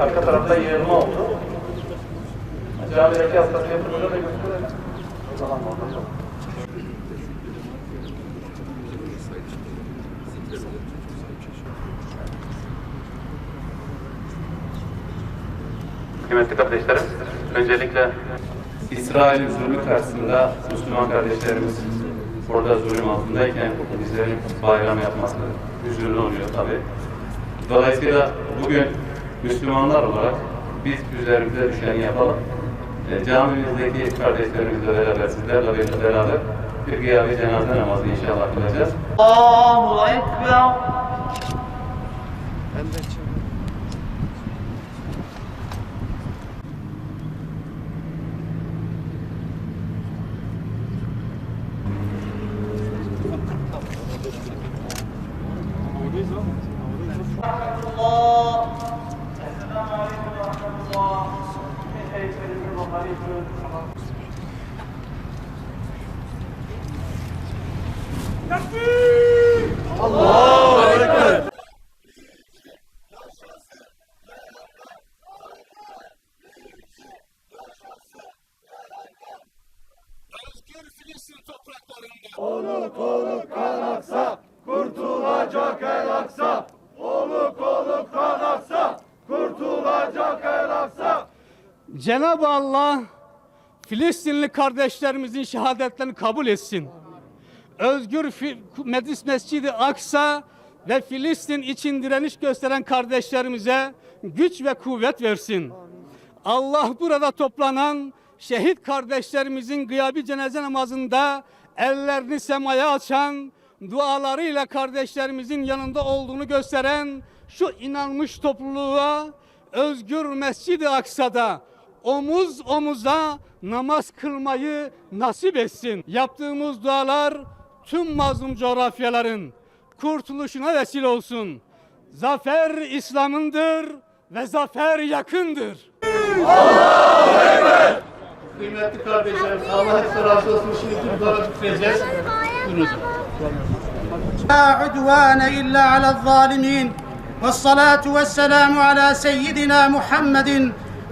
Arka tarafta yığılma oldu. Camideki hastası yatırımda da gösterelim. O zaman orada yok. Kıymetli kardeşlerim, öncelikle İsrail zulmü karşısında Müslüman kardeşlerimiz orada zulüm altındayken bizlerin bayram yapması üzüldü oluyor tabi. Dolayısıyla bugün Müslümanlar olarak biz üzerimize düşeni yapalım. E, camimizdeki kardeşlerimizle beraber, sizlerle beraber bir gıyabi cenaze namazı inşallah kılacağız. Allahu Ekber. Allah. Halifün. Özgür Filistin topraklarında Oluk oluk kan aksa, kurtulacak el aksa. Oluk oluk kan aksa, kurtulacak el aksa. Cenab-ı Allah Filistinli kardeşlerimizin şehadetlerini kabul etsin. Özgür Medis Mescidi Aksa ve Filistin için direniş gösteren kardeşlerimize güç ve kuvvet versin. Allah burada toplanan şehit kardeşlerimizin gıyabi cenaze namazında ellerini semaya açan, dualarıyla kardeşlerimizin yanında olduğunu gösteren şu inanmış topluluğa Özgür Mescid-i Aksa'da omuz omuza namaz kılmayı nasip etsin. Yaptığımız dualar tüm mazlum coğrafyaların kurtuluşuna vesile olsun. Zafer İslam'ındır ve zafer yakındır. Kıymetli kardeşlerim, Allah size razı olsun. Şimdi Türklara bitireceğiz. Buyurun hocam. لا عدوان إلا على الظالمين والصلاة والسلام على سيدنا محمد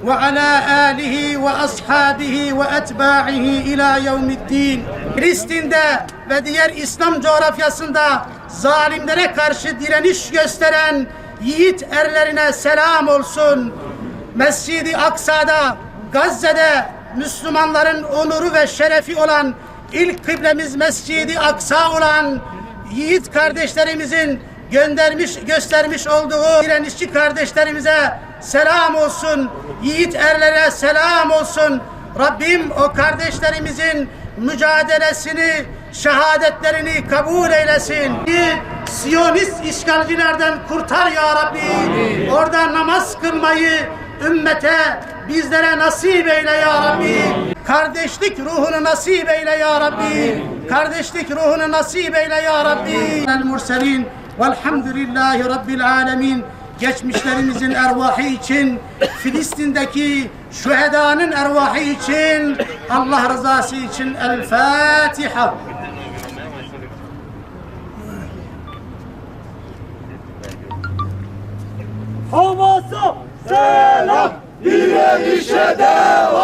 وعلى آله وأصحابه وأتباعه إلى يوم الدين Filistin'de ve diğer İslam coğrafyasında zalimlere karşı direniş gösteren yiğit erlerine selam olsun. Mescid-i Aksa'da, Gazze'de Müslümanların onuru ve şerefi olan ilk kıblemiz Mescid-i Aksa olan yiğit kardeşlerimizin göndermiş göstermiş olduğu direnişçi kardeşlerimize selam olsun. Yiğit erlere selam olsun. Rabbim o kardeşlerimizin mücadelesini, şehadetlerini kabul eylesin. Siyonist işgalcilerden kurtar ya Rabbi. Orada namaz kılmayı ümmete bizlere nasip eyle ya Rabbi. Kardeşlik ruhunu nasip eyle ya Rabbi. Kardeşlik ruhunu nasip eyle ya Rabbi. El murselin velhamdülillahi rabbil alemin. Geçmişlerimizin ervahı için, Filistin'deki şühedanın ervahı için, Allah rızası için El Fatiha. Hamas'a selam, direnişe devam.